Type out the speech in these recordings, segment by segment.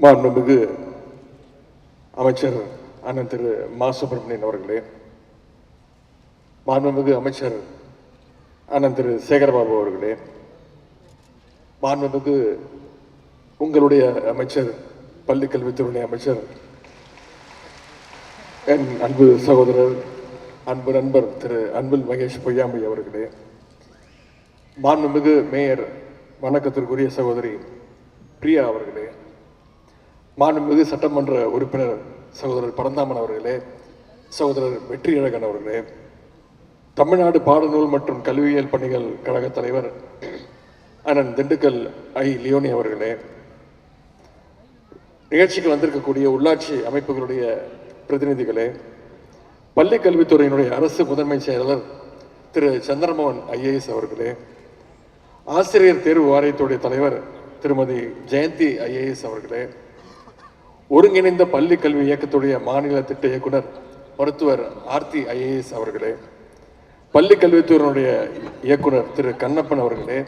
மாண்புமிகு அமைச்சர் அண்ணன் திரு மா சுப்பிரமணியன் அவர்களே மாண்புமிகு அமைச்சர் அண்ணன் திரு சேகரபாபு அவர்களே மாண்புமிகு உங்களுடைய அமைச்சர் பள்ளிக்கல்வித்துறை அமைச்சர் என் அன்பு சகோதரர் அன்பு நண்பர் திரு அன்பில் மகேஷ் பொய்யாமை அவர்களே மாண்புமிகு மேயர் வணக்கத்திற்குரிய சகோதரி பிரியா அவர்களே மாண்புமிகு சட்டமன்ற உறுப்பினர் சகோதரர் பரந்தாமன் அவர்களே சகோதரர் வெற்றியழகன் அவர்களே தமிழ்நாடு பாடநூல் மற்றும் கல்வியியல் பணிகள் கழக தலைவர் அண்ணன் திண்டுக்கல் ஐ. லியோனி அவர்களே நிகழ்ச்சிக்கு வந்திருக்கக்கூடிய உள்ளாட்சி அமைப்புகளுடைய பிரதிநிதிகளே பள்ளி கல்வித்துறையினுடைய அரசு முதன்மை செயலாளர் திரு. சந்திரமோகன் ஐஏஎஸ் அவர்களே ஆசிரியர் தேர்வு வாரியத்துடைய தலைவர் திருமதி ஜெயந்தி ஐஏஎஸ் அவர்களே ஒருங்கிணைந்த பள்ளி கல்வி இயக்கத்துடைய மாநில திட்ட இயக்குனர் மருத்துவர் ஆர்த்தி ஐஏஎஸ் அவர்களே பள்ளி கல்வித்துறையினுடைய இயக்குனர் திரு கண்ணப்பன் அவர்களே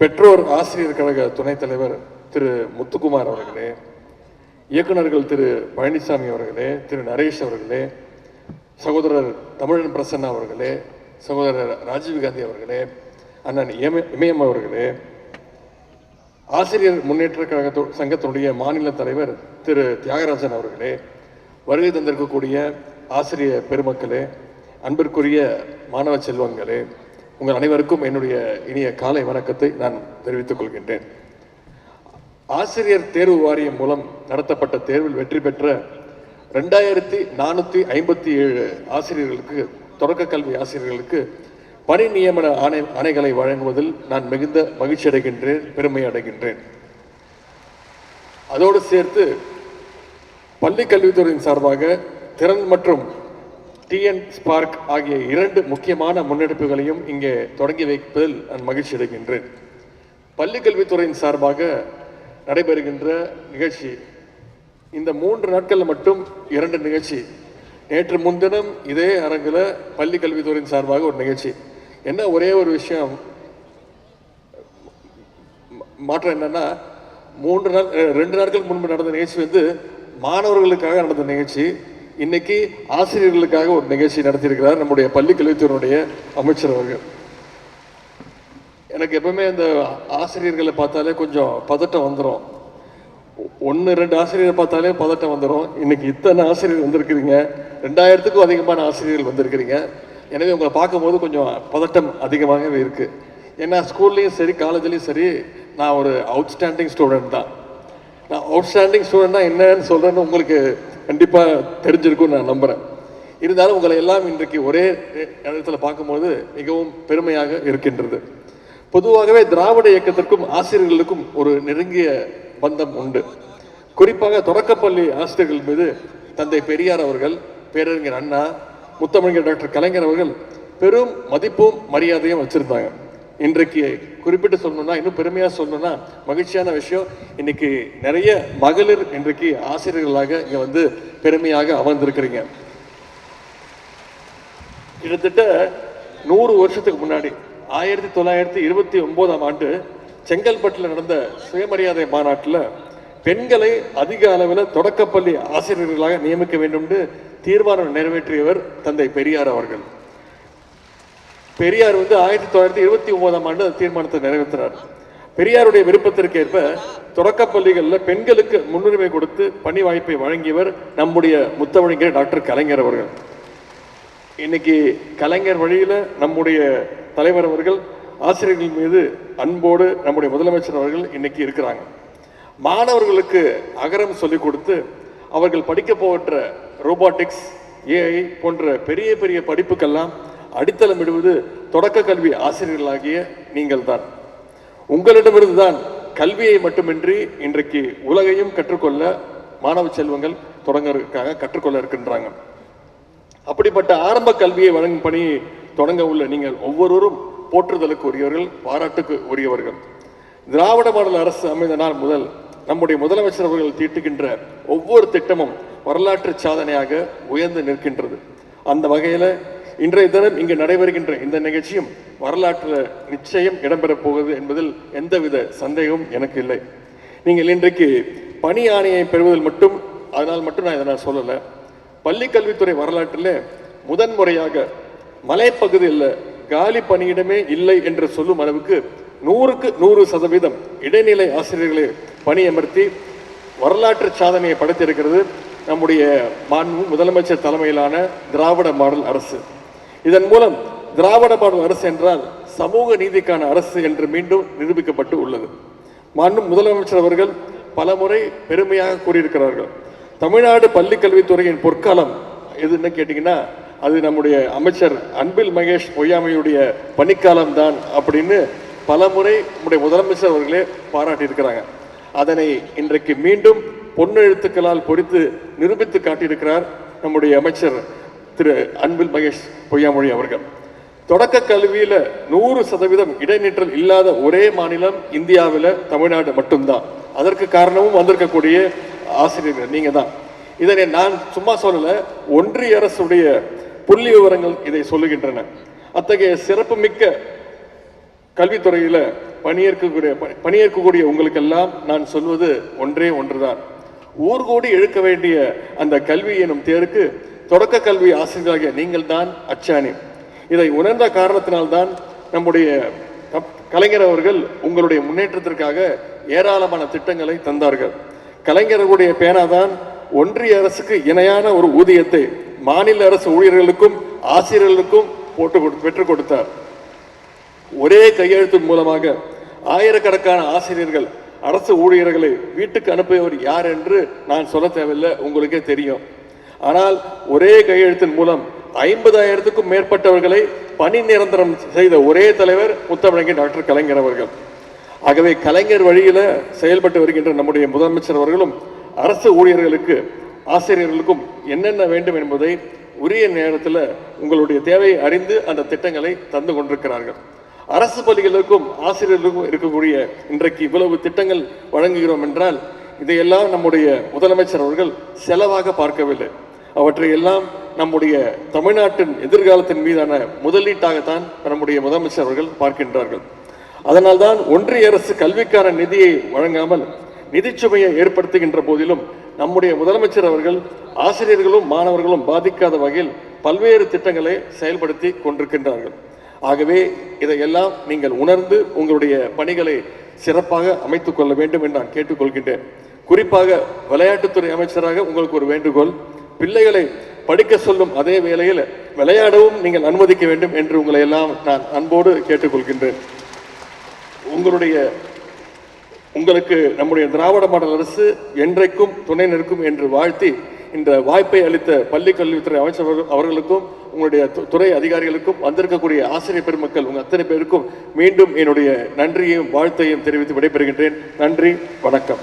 பெற்றோர் ஆசிரியர் கழக துணைத் தலைவர் திரு முத்துக்குமார் அவர்களே இயக்குனர்கள் திரு பழனிசாமி அவர்களே திரு நரேஷ் அவர்களே சகோதரர் தமிழன் பிரசன்னா அவர்களே சகோதரர் ராஜீவ்காந்தி அவர்களே அண்ணன் இமய- இமயம் அவர்களே ஆசிரியர் முன்னேற்ற கழக சங்கத்தினுடைய மாநில தலைவர் திரு. தியாகராஜன் அவர்களே வருகை தந்திருக்கக்கூடிய ஆசிரிய பெருமக்களே அன்பிற்குரிய மாணவ செல்வங்களே உங்கள் அனைவருக்கும் என்னுடைய இனிய காலை வணக்கத்தை நான் தெரிவித்துக் கொள்கின்றேன். ஆசிரியர் தேர்வு வாரியம் மூலம் நடத்தப்பட்ட தேர்வில் வெற்றி பெற்ற ரெண்டாயிரத்தி நானூற்றி ஐம்பத்தி ஏழு ஆசிரியர்களுக்கு தொடக்க கல்வி ஆசிரியர்களுக்கு பணி நியமன ஆணை ஆணைகளை வழங்குவதில் நான் மிகுந்த மகிழ்ச்சி அடைகின்றேன் பெருமை அடைகின்றேன். அதோடு சேர்த்து பள்ளி கல்வித்துறையின் சார்பாக திறன் மற்றும் டிஎன் ஸ்பார்க் ஆகிய இரண்டு முக்கியமான முன்னெடுப்புகளையும் இங்கே தொடங்கி வைப்பதில் நான் மகிழ்ச்சி அடைகின்றேன். பள்ளி கல்வித்துறையின் சார்பாக நடைபெறுகின்ற நிகழ்ச்சி இந்த மூன்று நாட்களில் மட்டும் இரண்டு நிகழ்ச்சி. நேற்று முன்தினம் இதே அரங்கில் பள்ளி கல்வித்துறையின் சார்பாக ஒரு நிகழ்ச்சி. என்ன ஒரே ஒரு விஷயம்? மாற்றம் என்னன்னா மூன்று நாள் ரெண்டு நாட்கள் முன்பு நடந்த நிகழ்ச்சி வந்து மாணவர்களுக்காக நடந்த நிகழ்ச்சி. இன்னைக்கு ஆசிரியர்களுக்காக ஒரு நிகழ்ச்சி நடத்தியிருக்கிறார் நம்முடைய பள்ளி கல்வித்துறையினுடைய அமைச்சர் அவர்கள். எனக்கு எப்பவுமே இந்த ஆசிரியர்களை பார்த்தாலே கொஞ்சம் பதட்டம் வந்துடும் ஒன்று ரெண்டு ஆசிரியரை பார்த்தாலே பதட்டம் வந்துடும் இன்னைக்கு இத்தனை ஆசிரியர் வந்திருக்கிறீங்க. ரெண்டாயிரத்துக்கும் அதிகமான ஆசிரியர்கள் வந்திருக்கிறீங்க. எனவே உங்களை பார்க்கும்போது கொஞ்சம் பதட்டம் அதிகமாகவே இருக்குது ஏன்னா ஸ்கூல்லையும் சரி காலேஜ்லேயும் சரி நான் ஒரு அவுட்ஸ்டாண்டிங் ஸ்டூடெண்ட் தான். நான் அவுட்ஸ்டாண்டிங் ஸ்டூடெண்ட்னா என்னன்னு சொல்கிறேன்னு உங்களுக்கு கண்டிப்பாக தெரிஞ்சிருக்கும்னு நான் நம்புகிறேன் இருந்தாலும் உங்களை எல்லாம் இன்றைக்கு ஒரே இடத்துல பார்க்கும்போது மிகவும் பெருமையாக இருக்கின்றது. பொதுவாகவே திராவிட இயக்கத்திற்கும் ஆசிரியர்களுக்கும் ஒரு நெருங்கிய பந்தம் உண்டு. குறிப்பாக தொடக்கப்பள்ளி ஆசிரியர்கள் மீது தந்தை பெரியார் அவர்கள் பேரறிஞர் அண்ணா முத்தமிழர் டாக்டர் கலைஞர் அவர்கள் பெரும் மதிப்பும் மரியாதையும் வச்சுருந்தாங்க. இன்றைக்கு குறிப்பிட்டு சொல்லணும்னா இன்னும் பெருமையாக சொல்லணும்னா மகிழ்ச்சியான விஷயம். இன்னைக்கு நிறைய மகளிர் இன்றைக்கு ஆசிரியர்களாக இங்கே வந்து பெருமையாக அமர்ந்திருக்கிறீங்க. கிட்டத்தட்ட நூறு வருஷத்துக்கு முன்னாடி ஆயிரத்தி தொள்ளாயிரத்தி இருபத்தி ஒன்பதாம் ஆண்டு செங்கல்பட்டில் நடந்த சுயமரியாதை மாநாட்டில் பெண்களை அதிக அளவில் தொடக்கப்பள்ளி ஆசிரியர்களாக நியமிக்க வேண்டும்னு தீர்மானம் நிறைவேற்றியவர் தந்தை பெரியார் அவர்கள். பெரியார் வந்து ஆயிரத்தி தொள்ளாயிரத்தி இருபத்தி ஒன்பதாம் ஆண்டு அந்த தீர்மானத்தை நிறைவேற்றினார். பெரியாருடைய விருப்பத்திற்கு ஏற்ப பெண்களுக்கு முன்னுரிமை கொடுத்து பணி வாய்ப்பை வழங்கியவர் நம்முடைய முத்தமிழர் டாக்டர் கலைஞர் அவர்கள். இன்னைக்கு கலைஞர் வழியில் நம்முடைய தலைவர் அவர்கள் ஆசிரியர்கள் மீது அன்போடு நம்முடைய முதலமைச்சர் அவர்கள் இன்னைக்கு இருக்கிறாங்க. மாணவர்களுக்கு அகரம் சொல்லிக் கொடுத்து அவர்கள் படிக்க போகின்ற ரோபாட்டிக்ஸ் ஏஐ போன்ற பெரிய பெரிய படிப்புக்கெல்லாம் அடித்தளமிடுவது தொடக்க கல்வி ஆசிரியர்களாகிய நீங்கள் தான் உங்களிடமிருந்து தான் கல்வியை மட்டுமின்றி இன்றைக்கு உலகையும் கற்றுக்கொள்ள மாணவ செல்வங்கள் தொடங்கிறதுக்காக கற்றுக்கொள்ள இருக்கின்றாங்க. அப்படிப்பட்ட ஆரம்ப கல்வியை வழங்கும் பணியை தொடங்க உள்ள நீங்கள் ஒவ்வொருவரும் போற்றுதலுக்கு உரியவர்கள் பாராட்டுக்கு உரியவர்கள் திராவிட மாடல் அரசு அமைந்த நாள் முதல் நம்முடைய முதலமைச்சர் அவர்கள் தீட்டுகின்ற ஒவ்வொரு திட்டமும் வரலாற்று சாதனையாக உயர்ந்து நிற்கின்றது. அந்த வகையில் இன்றைய தினம் இங்கு நடைபெறுகின்ற இந்த நிகழ்ச்சியும் வரலாற்றில் நிச்சயம் இடம்பெறப் போகுது என்பதில் எந்தவித சந்தேகமும் எனக்கு இல்லை. நீங்கள் இன்றைக்கு பணி ஆணையை பெறுவதில் மட்டும் அதனால் மட்டும் நான் இதை நான் சொல்லலை. பள்ளி கல்வித்துறை வரலாற்றில் முதன்முறையாக மலைப்பகுதியில் காலி பணியிடமே இல்லை என்று சொல்லும் அளவுக்கு நூறுக்கு நூறு சதவீதம் இடைநிலை ஆசிரியர்களை பணியமர்த்தி வரலாற்று சாதனையை படைத்திருக்கிறது நம்முடைய மாண்பு முதலமைச்சர் தலைமையிலான திராவிட மாடல் அரசு. இதன் மூலம் திராவிட மாடல் அரசு என்றால் சமூக நீதிக்கான அரசு என்று மீண்டும் நிரூபிக்கப்பட்டு உள்ளது. மாண்பு முதலமைச்சர் அவர்கள் பலமுறை பெருமையாக கூறியிருக்கிறார்கள். தமிழ்நாடு பள்ளி கல்வித்துறையின் பொற்காலம் எதுன்னு கேட்டிங்கன்னா அது நம்முடைய அமைச்சர் அன்பில் மகேஷ் பொய்யாமையுடைய பணிக்காலம் தான் அப்படின்னு பலமுறை நம்முடைய முதலமைச்சர் அவர்களே பாராட்டியிருக்கிறாங்க. அதனை இன்றைக்கு மீண்டும் பொன்னெழுத்துக்களால் பொறித்து நிரூபித்து காட்டியிருக்கிறார் நம்முடைய அமைச்சர் திரு அன்பில் மகேஷ் பொய்யாமொழி அவர்கள். தொடக்க கல்வியில நூறு சதவீதம் இடைநிற்றல் இல்லாத ஒரே மாநிலம் இந்தியாவில் தமிழ்நாடு மட்டும்தான். அதற்கு காரணமும் வந்திருக்கக்கூடிய ஆசிரியர்கள் நீங்க தான் இதனை நான் சும்மா சொல்லல ஒன்றிய அரசுடைய புள்ளி விவரங்கள் இதை சொல்லுகின்றன. அத்தகைய சிறப்புமிக்க கல்வித்துறையில் பணியேற்கக்கூடிய பணியேற்கக்கூடிய உங்களுக்கெல்லாம் நான் சொல்வது ஒன்றே ஒன்றுதான். ஊர்கூடி எழுக்க வேண்டிய அந்த கல்வி எனும் தேருக்கு தொடக்க கல்வி ஆசிரியராகிய நீங்கள் தான் அச்சாணி. இதை உணர்ந்த காரணத்தினால்தான் நம்முடைய கலைஞர் அவர்கள் உங்களுடைய முன்னேற்றத்திற்காக ஏராளமான திட்டங்களை தந்தார்கள். கலைஞர்களுடைய பேனாதான் ஒன்றிய அரசுக்கு இணையான ஒரு ஊதியத்தை மாநில அரசு ஊழியர்களுக்கும் ஆசிரியர்களுக்கும் போட்டு கொடு- பெற்றுக் கொடுத்தார். ஒரே கையெழுத்தின் மூலமாக ஆயிரக்கணக்கான ஆசிரியர்கள் அரசு ஊழியர்களை வீட்டுக்கு அனுப்பியவர் யார் என்று நான் சொல்ல தேவையில்லை உங்களுக்கே தெரியும். ஆனால் ஒரே கையெழுத்தின் மூலம் ஐம்பதாயிரத்துக்கும் மேற்பட்டவர்களை பணி நிரந்தரம் செய்த ஒரே தலைவர் முத்தமிழங்கி டாக்டர் கலைஞர் அவர்கள். ஆகவே கலைஞர் வழியில் செயல்பட்டு வருகின்ற நம்முடைய முதலமைச்சர் அவர்களும் அரசு ஊழியர்களுக்கு ஆசிரியர்களுக்கும் என்னென்ன வேண்டும் என்பதை உரிய நேரத்தில் உங்களுடைய தேவையை அறிந்து அந்த திட்டங்களை தந்து கொண்டிருக்கிறார்கள். அரசு பள்ளிகளுக்கும் ஆசிரியர்களுக்கும் இருக்கக்கூடிய இன்றைக்கு இவ்வளவு திட்டங்கள் வழங்குகிறோம் என்றால் இதையெல்லாம் நம்முடைய முதலமைச்சர் அவர்கள் செலவாக பார்க்கவில்லை. அவற்றை எல்லாம் நம்முடைய தமிழ்நாட்டின் எதிர்காலத்தின் மீதான முதலீட்டாகத்தான் நம்முடைய முதலமைச்சர் அவர்கள் பார்க்கின்றார்கள். அதனால்தான் ஒன்றிய அரசு கல்விக்கான நிதியை வழங்காமல் நிதிச்சுமையை ஏற்படுத்துகின்ற போதிலும் நம்முடைய முதலமைச்சர் அவர்கள் ஆசிரியர்களும் மாணவர்களும் பாதிக்காத வகையில் பல்வேறு திட்டங்களை செயல்படுத்தி கொண்டிருக்கின்றார்கள். ஆகவே இதையெல்லாம் நீங்கள் உணர்ந்து உங்களுடைய பணிகளை சிறப்பாக அமைத்துக் கொள்ள வேண்டும் என்று நான் கேட்டுக்கொள்கின்றேன். குறிப்பாக விளையாட்டுத்துறை அமைச்சராக உங்களுக்கு ஒரு வேண்டுகோள். பிள்ளைகளை படிக்க சொல்லும் அதே வேளையில் விளையாடவும் நீங்கள் அனுமதிக்க வேண்டும் என்று உங்களை எல்லாம் நான் அன்போடு கேட்டுக்கொள்கின்றேன். உங்களுடைய உங்களுக்கு நம்முடைய திராவிட மாடல் அரசு என்றைக்கும் துணை நிற்கும் என்று வாழ்த்தி இந்த வாய்ப்பை அளித்த பள்ளி கல்வித்துறை அமைச்சர் அவர்களுக்கும் உங்களுடைய துறை அதிகாரிகளுக்கும் வந்திருக்கக்கூடிய ஆசிரியர் பெருமக்கள் உங்கள் அத்தனை பேருக்கும் மீண்டும் என்னுடைய நன்றியையும் வாழ்த்தையும் தெரிவித்து விடைபெறுகின்றேன். நன்றி வணக்கம்.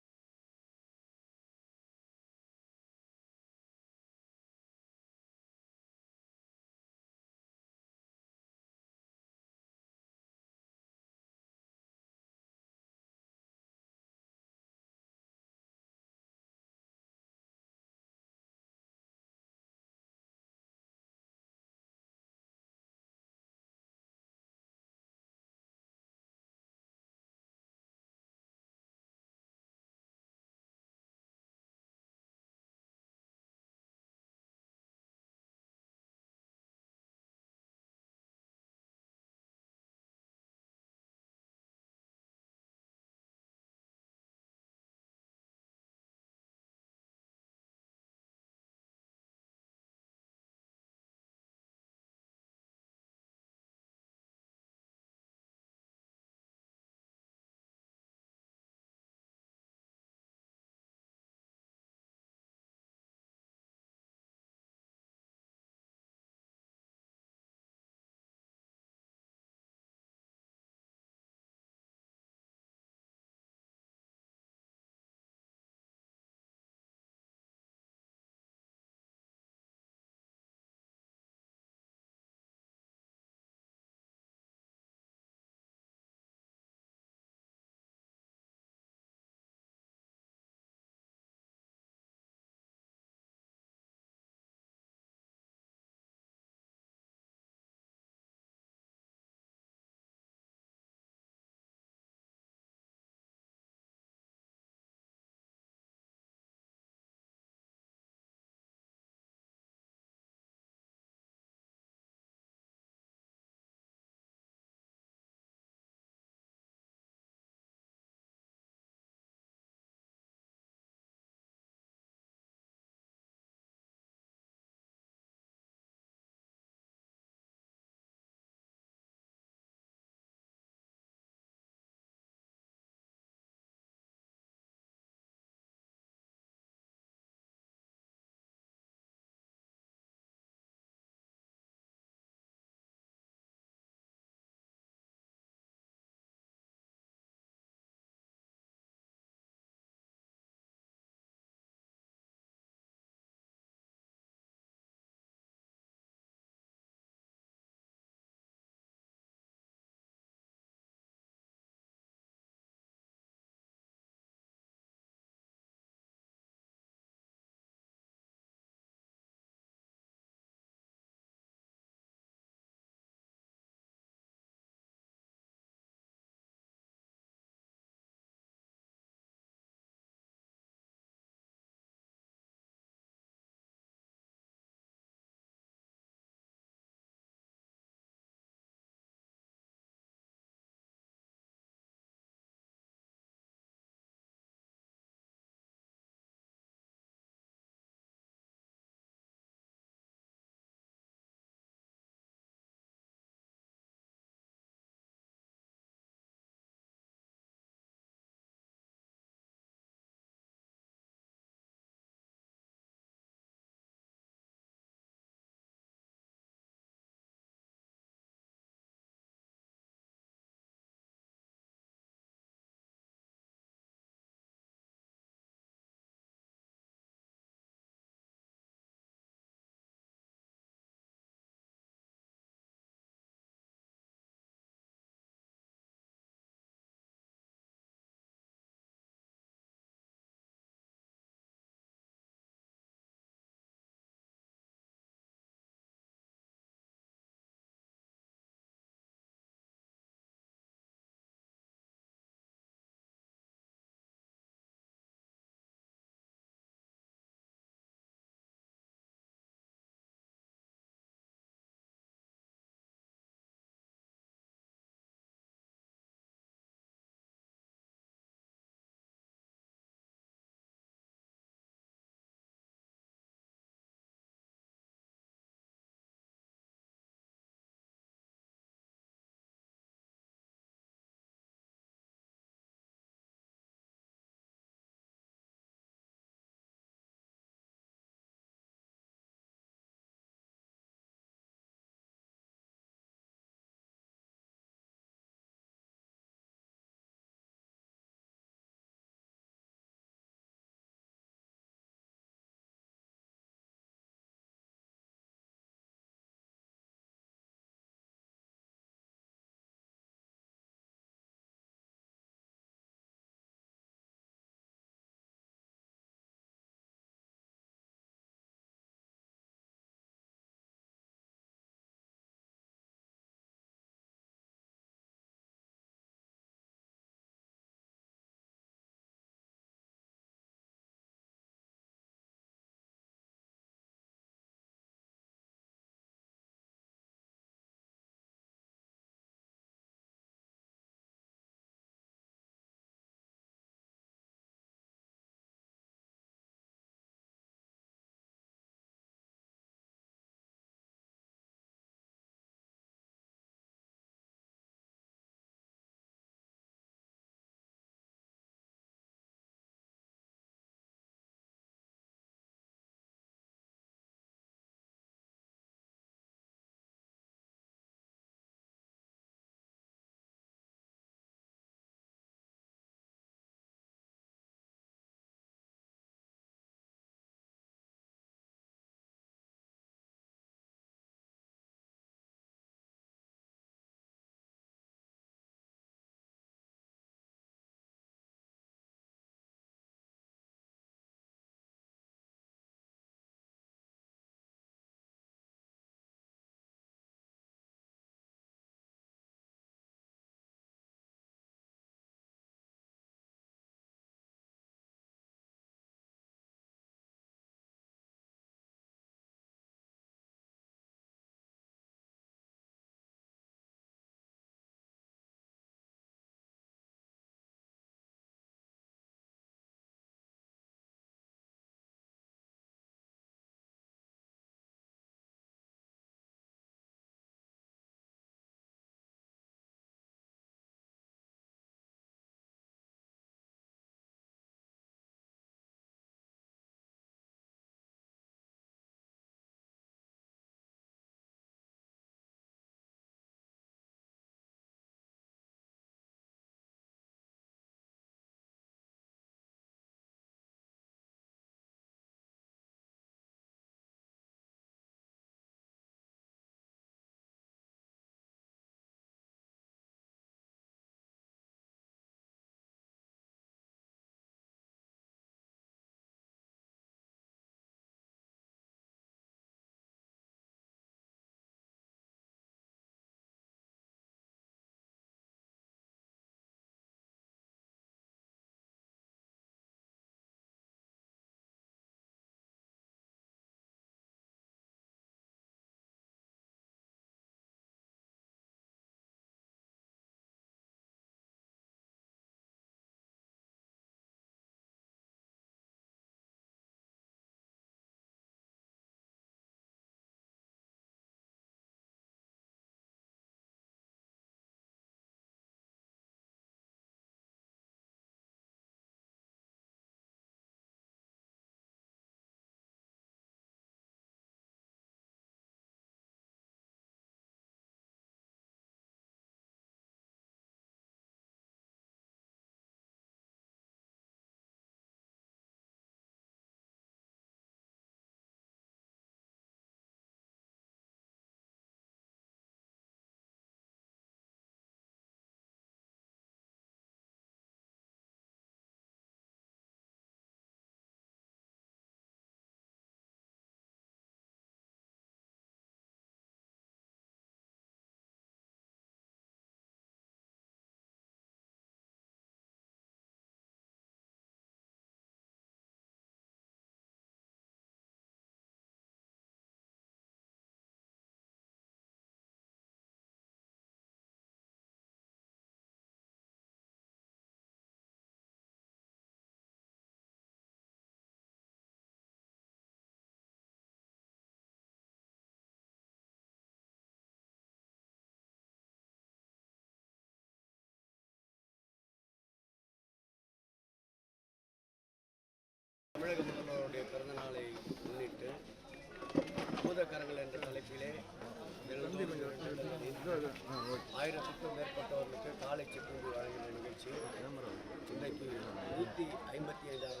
நூற்றி ஐம்பத்தி ஐந்தாவது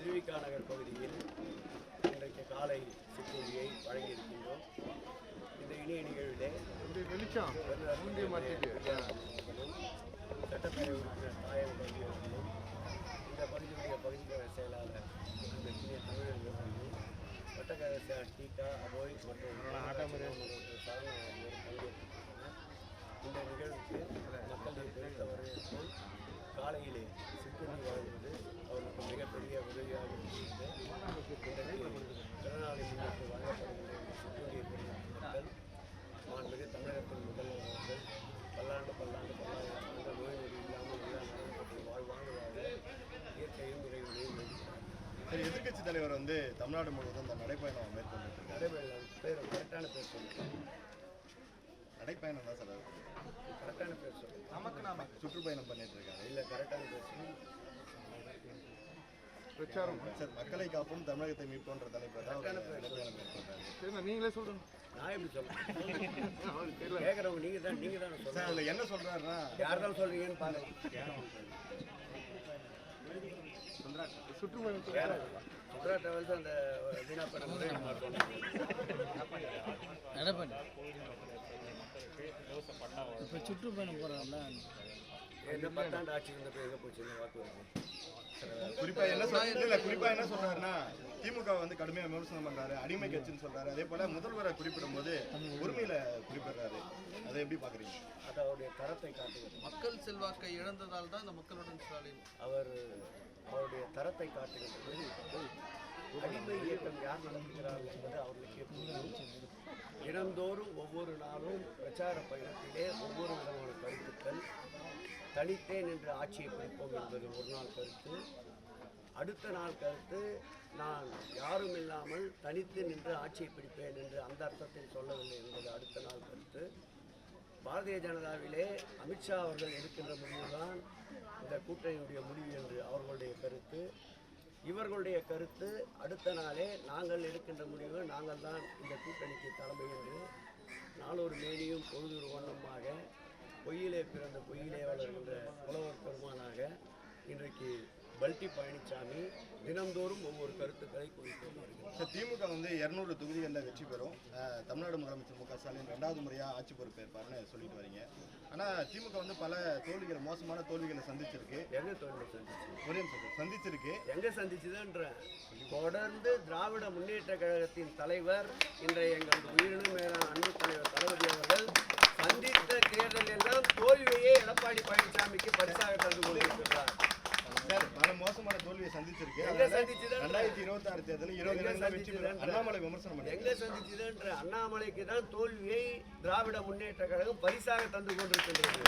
திருவிக்கா நகர் பகுதியில் இன்றைக்கு காலை சிற்றுண்டியை வழங்கியிருக்கின்றோம். இந்த இனிய நிகழ்விலே வெளிச்சம். சட்டப்பேரவை தாயம் அவர்களும் இந்த பகுதியுடைய பகுதிக்கழக செயலாளர் இந்த இந்திய தமிழர் அவர்களும் வட்டக்கழக செயலாளர் டீகா அபோய் மற்றும் சரண ஆகியோர் பங்கேற்றிருக்கின்றனர். இந்த நிகழ்வுக்கு மக்களின் பெருத்த வரவேற்பும் காலையிலே சிற்றுண்டி வழங்குவது அவர்களுக்கு மிகப்பெரிய உதவியாக இருக்கிறது இன்றைக்கு பிறநாளை முன்னிட்டு வழங்கப்படுகின்ற சிற்றுண்டியை மக்கள் மாண்புமிகு தமிழகத்தின் முதல்வர் அவர்கள் பல்லாண்டு பல்லாண்டு பல்லாயிரம் நோய் நொடி இல்லாமல் நலன்களும் வாழ்வாங்க வாழ இயற்கையும் இறைவனையும் சரி எதிர்க்கட்சி தலைவர் வந்து தமிழ்நாடு முழுவதும் இந்த நடைப்பயணம் இருக்காரு. நடைபெறல பேர் கரெக்டான பேர் சொல்லுங்கள் நடைப்பயணம் தான் சார். கரெக்டான பேர் சொல்லுங்கள் சுற்றுப்பயணம் பண்ணிட்டு இருக்காரு இல்லை கரெக்டான பேர் பிரச்சாரம். சார் மக்களை காப்போம் தமிழகத்தை மீட்போன்ற தலைப்பில் தான் நீங்களே சொல்லுங்க நான் எப்படி சொல்லுங்கள் கேட்குறவங்க நீங்கள் தான் நீங்கள் தான் சார் சொல்லுங்கள் அதில் என்ன சொல்றாருன்னா யார் தான் சொல்கிறீங்கன்னு பாருங்க சுற்றுப்பயணம் சுற்றுலா டிராவல்ஸ் அந்த வீணா பண்ண இப்போ சுற்றுப்பயணம் போகிறாங்கல்ல இந்த பத்தாண்டு ஆட்சி இருந்தப்ப எங்கே போச்சு? இந்த வாக்குறுதி குறிப்பா என்ன சொல்ற இல்ல குறிப்பா என்ன சொல்றாருன்னா திமுக வந்து கடுமையா விமர்சனம் பண்றாரு அடிமை கட்சின்னு சொல்றாரு. அதே போல முதல்வரை குறிப்பிடும் போது உரிமையில குறிப்பிடுறாரு. அதை எப்படி பாக்குறீங்க? அது அவருடைய தரத்தை காட்டுகிறது மக்கள் செல்வாக்கை இழந்ததால் தான் இந்த மக்களுடன் ஸ்டாலின். அவர் அவருடைய தரத்தை காட்டுகின்றது அடிமை இயக்கம் யார் நடத்துகிறார்கள் என்பது அவர்களுக்கே தினந்தோறும் ஒவ்வொரு நாளும் பிரச்சார பயணத்திலே ஒவ்வொரு விதமான கருத்துக்கள் தனித்தே நின்று ஆட்சியை பிடிப்போம் என்பது ஒரு நாள் கருத்து. அடுத்த நாள் கருத்து நான் யாரும் இல்லாமல் தனித்து நின்று ஆட்சியை பிடிப்பேன் என்று அந்த அர்த்தத்தில் சொல்லவில்லை என்பது அடுத்த நாள் கருத்து. பாரதிய ஜனதாவிலே அமித்ஷா அவர்கள் எடுக்கின்ற முடிவுதான் இந்த கூட்டணியுடைய முடிவு என்று அவர்களுடைய கருத்து. இவர்களுடைய கருத்து அடுத்த நாளே நாங்கள் எடுக்கின்ற முடிவு நாங்கள் தான் இந்த கூட்டணிக்கு தலைமை என்று நாளொரு மேனியும் பொழுதொரு வண்ணமாக பொய்யிலே பிறந்த பொய்யிலே வளர்கின்ற புலவர் பெருமானாக இன்றைக்கு பல்டி பழனிசாமி தினந்தோறும் ஒவ்வொரு கருத்துக்களை குறித்து வருகிறார். சார் திமுக வந்து இருநூறு தொகுதிகளில் வெற்றி பெறும். தமிழ்நாடு முதலமைச்சர் மு க ஸ்டாலின் ரெண்டாவது முறையா ஆட்சி பொறுப்பேற்பார்னு சொல்லிட்டு வரீங்க. ஆனா திமுக வந்து பல தோல்விகள் மோசமான தோல்விகளை சந்திச்சிருக்கு. எங்கே தொழிலை சந்திச்சு ஒரே சந்திச்சிருக்கு. எங்க சந்திச்சுதுன்ற? தொடர்ந்து திராவிட முன்னேற்ற கழகத்தின் தலைவர் இன்றைய எங்கள் உயிரினும் மேலான அன்பு தலைவர் தளபதி அவர்கள் சந்தித்த தேர்தல் எல்லாம் தோல்வியே எடப்பாடி பழனிசாமிக்கு பரிசாக தந்து கொண்டிருக்கிறார் சார் பல மோசமான தோல்வியை சந்திச்சிருக்கு ரெண்டாயிரத்தி இருபத்தி ஆறு தேர்தலில் இருபது வெற்றி அண்ணாமலை விமர்சனம் எங்க சந்திச்சுதுன்ற? அண்ணாமலைக்கு தான் தோல்வியை திராவிட முன்னேற்ற கழகம் பரிசாக தந்து கொண்டிருக்கின்றது.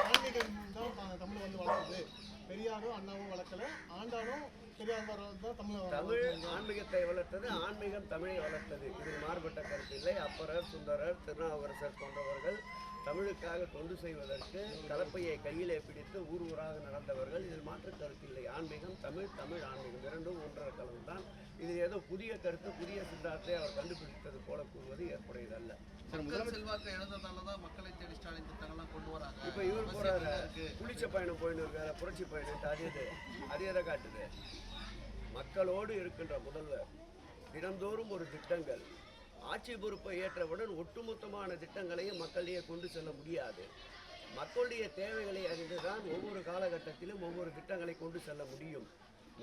ஆன்மீகம் தான் தமிழ் வந்து வளர்க்குது பெரியாரும் அண்ணாவும் வளர்க்கல. ஆண்டாலும் பெரியார் தான் தமிழ் தமிழ் ஆன்மீகத்தை வளர்த்தது ஆன்மீகம் தமிழை வளர்த்தது. இதில் மாறுபட்ட கருத்து இல்லை. அப்பரர் சுந்தரர் திருநாவுக்கரசர் போன்றவர்கள் தமிழுக்காக தொண்டு செய்வதற்கு கலப்பையை கையிலே பிடித்து ஊர் ஊராக நடந்தவர்கள். இதில் மாற்று கருத்து இல்லை. ஆன்மீகம் தமிழ் தமிழ் ஆன்மீகம். இரண்டும் ஒன்றரை கலந்து தான். இது ஏதோ புதிய கருத்து புதிய சித்தாந்தத்தை அவர் கண்டுபிடித்தது போல கூறுவது ஏற்புடையதல்ல. செல்வாக்கை இழந்ததால தான் மக்களை தேடி ஸ்டாலின் திட்டங்கள்லாம் கொண்டு வராங்க. இப்போ இவர் போறாரு. குளிச்ச பயணம் போயின்னு இருக்காரு புரட்சி பயணம். அது அது காட்டுது? மக்களோடு இருக்கின்ற முதல்வர் தினந்தோறும் ஒரு திட்டங்கள் ஆட்சி பொறுப்பை ஏற்றவுடன் ஒட்டுமொத்தமான திட்டங்களையும் மக்களிடையே கொண்டு செல்ல முடியாது. மக்களுடைய தேவைகளை அறிந்துதான் ஒவ்வொரு காலகட்டத்திலும் ஒவ்வொரு திட்டங்களை கொண்டு செல்ல முடியும்.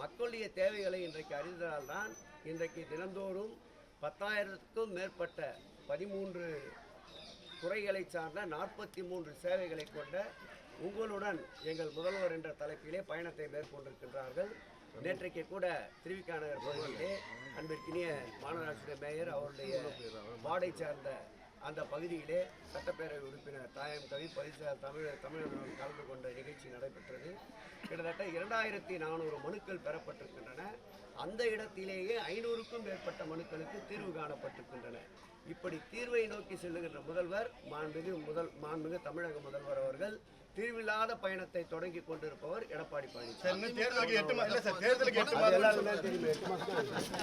மக்களுடைய தேவைகளை இன்றைக்கு அறிந்ததால்தான் இன்றைக்கு தினந்தோறும் பத்தாயிரத்துக்கும் மேற்பட்ட பதிமூன்று துறைகளை சார்ந்த நாற்பத்தி மூன்று சேவைகளை கொண்ட உங்களுடன் எங்கள் முதல்வர் என்ற தலைப்பிலே பயணத்தை மேற்கொண்டிருக்கின்றார்கள். நேற்றைக்கு கூட திருவிக்கா நகர் பகுதியிலே அன்பிற்கினிய மாநகராட்சியுடைய மேயர் அவருடைய வார்டை சார்ந்த அந்த பகுதியிலே சட்டப்பேரவை உறுப்பினர் தாயம் கவி பரிசார் தமிழர் தமிழர்களுடன் கலந்து கொண்ட நிகழ்ச்சி நடைபெற்றது. கிட்டத்தட்ட இரண்டாயிரத்தி நானூறு மனுக்கள் பெறப்பட்டிருக்கின்றன. அந்த இடத்திலேயே ஐநூறுக்கும் மேற்பட்ட மனுக்களுக்கு தீர்வு காணப்பட்டிருக்கின்றன. இப்படி தீர்வை நோக்கி செல்லுகின்ற முதல்வர் மாண்புமிகு முதல் மாண்புமிகு தமிழக முதல்வர் அவர்கள் தீர்வில்லாத பயணத்தை தொடங்கி கொண்டிருப்பவர் எடப்பாடி பழனிசாமி. தேர்தலுக்கு எட்டு மாதம்.